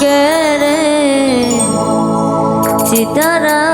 বুকে রে চিতারা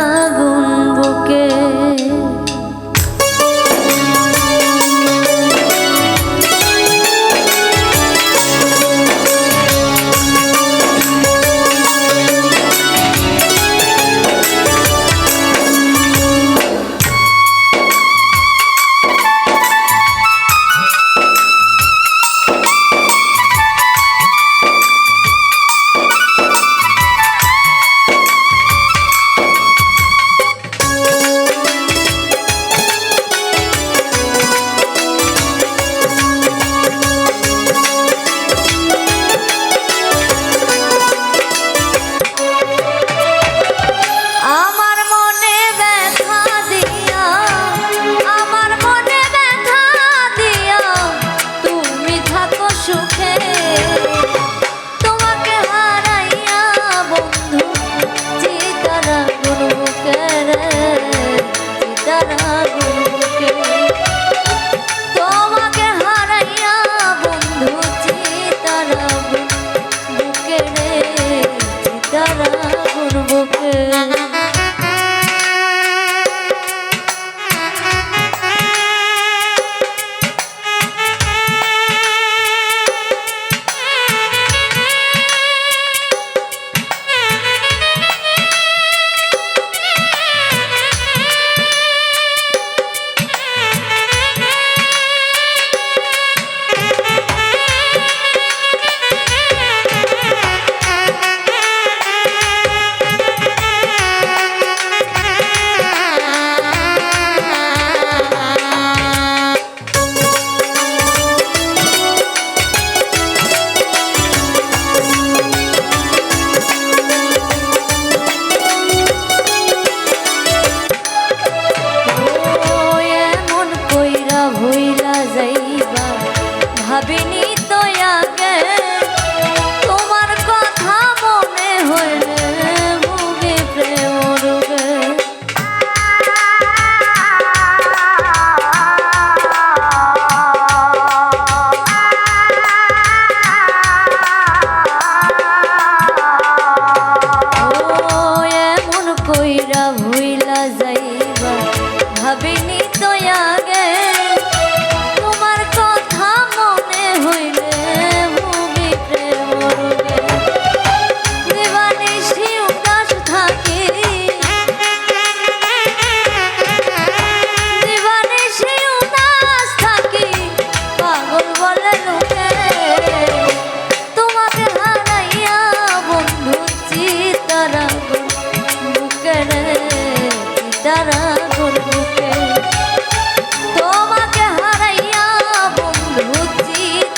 ভাবে নিতয়া গে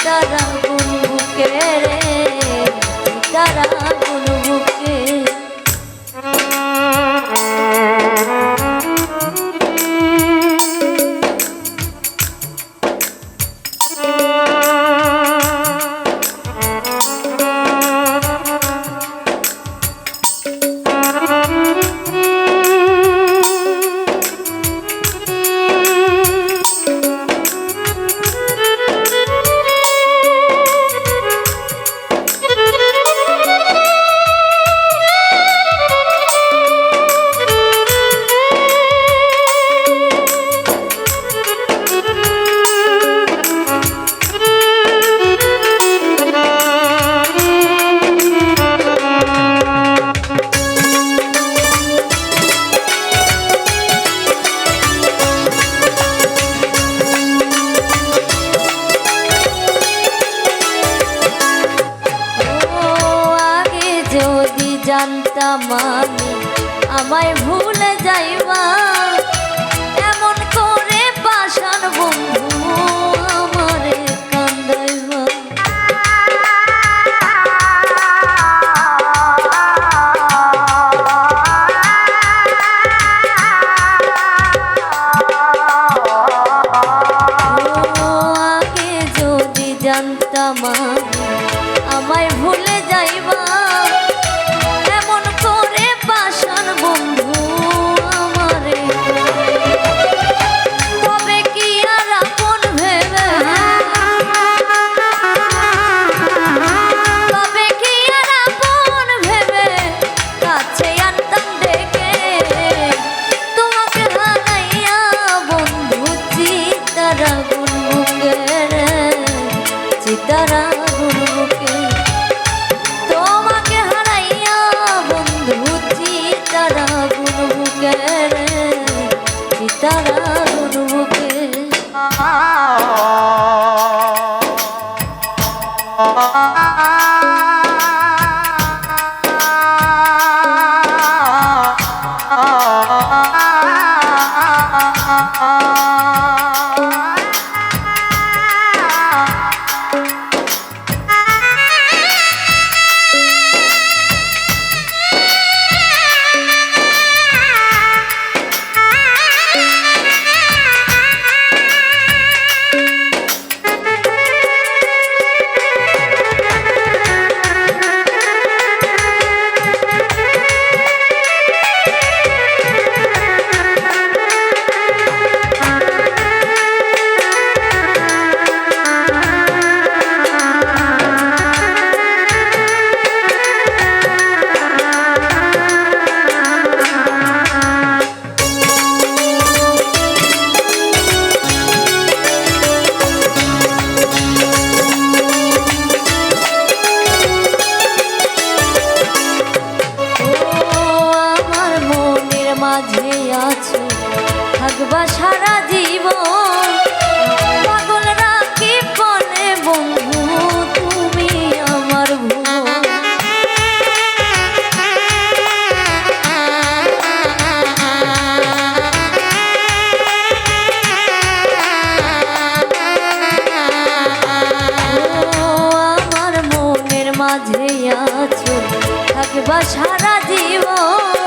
সারা আগে যদি জানতাম আমার ভুলে যাইবা। আছো থাকবা সারা জীবন।